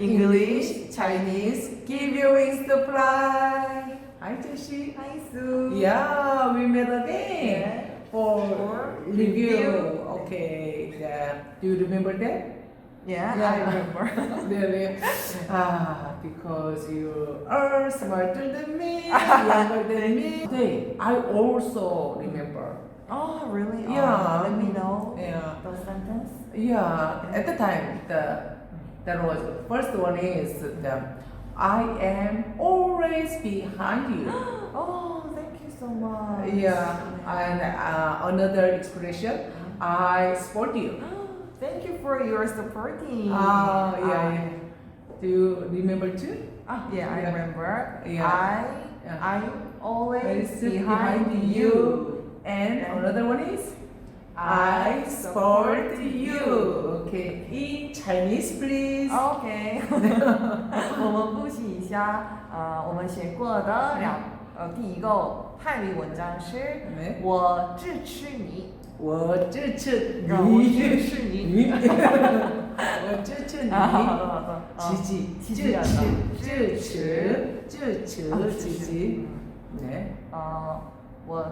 English, Chinese, give you wings to fly. Hi, Joshi. Hi, Sue. Yeah, we met again Yeah. for For review. review. Okay, yeah. Do you remember that? Yeah, Yeah. I remember. really? Ah, because you are smarter than me, younger than me. Today, I also remember. oh, really? Yeah. Oh, let me know Yeah. the sentence. Yeah, at the time, the that was the first one is the I am always behind you. Oh, thank you so much. Yeah, and uh, another expression, I support you. Thank you for your supporting. Ah, yeah, Ah, yeah. Do you remember too? Ah, yeah, I Yeah. remember. Yeah. I Yeah. I'm always Always behind, you. And And another one is I support you. Okay, in Chinese, please. OK，我们复习一下，呃，我们学过的两，呃，第一个汉语文章是네. 我支持你，我支持让我支你，持你。你，我支持你。啊，好的好的，啊支持，支持，支持，支持，支持。네. 呃，我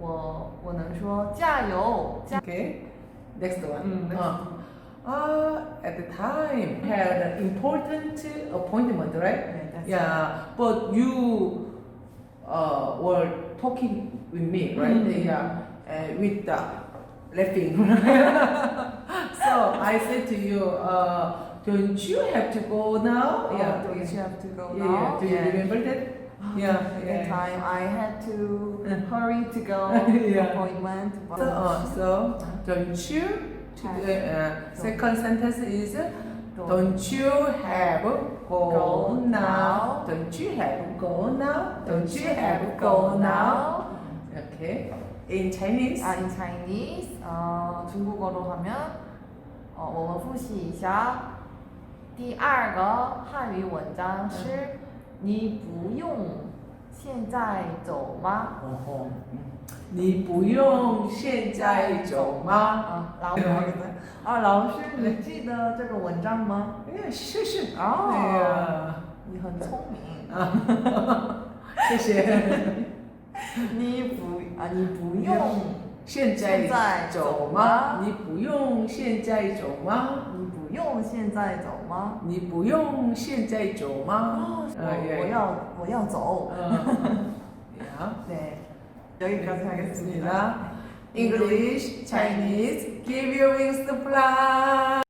我我能说加油，加 Okay. Next one. Mm, next Uh, uh, at the time had an important appointment, right? Yeah, that's Yeah, but you uh, were talking with me, right? Mm. Yeah, uh, with the laughing. so I said to you, uh, don't you have to go now? Oh, yeah, don't you have to go yeah, now? yeah. Do you remember that? Yeah, At yeah. the time, I had to Mm. hurry to go Yeah. appointment. but- So, uh, so don't you? To the uh, second sentence is don't you have go Go now? now. Don't you have go now? Don't you have go now? Okay. In Chinese. 啊，in Chinese，呃，中国国的하면，哦，我们复习一下。第二个汉语文章是， 你不用现在走吗？哦吼，你不用现在走吗？啊，老师，啊，老师，你记得这个文章吗？哎，是是。哦哎呀，你很聪明。啊，谢谢。你不啊，你不用现在走吗？你不用现在走吗？ 你不用现在走吗？你不用现在走吗？我我要我要走。 야, 네. 여기까지 하겠습니다. English, Chinese, give your wings to fly.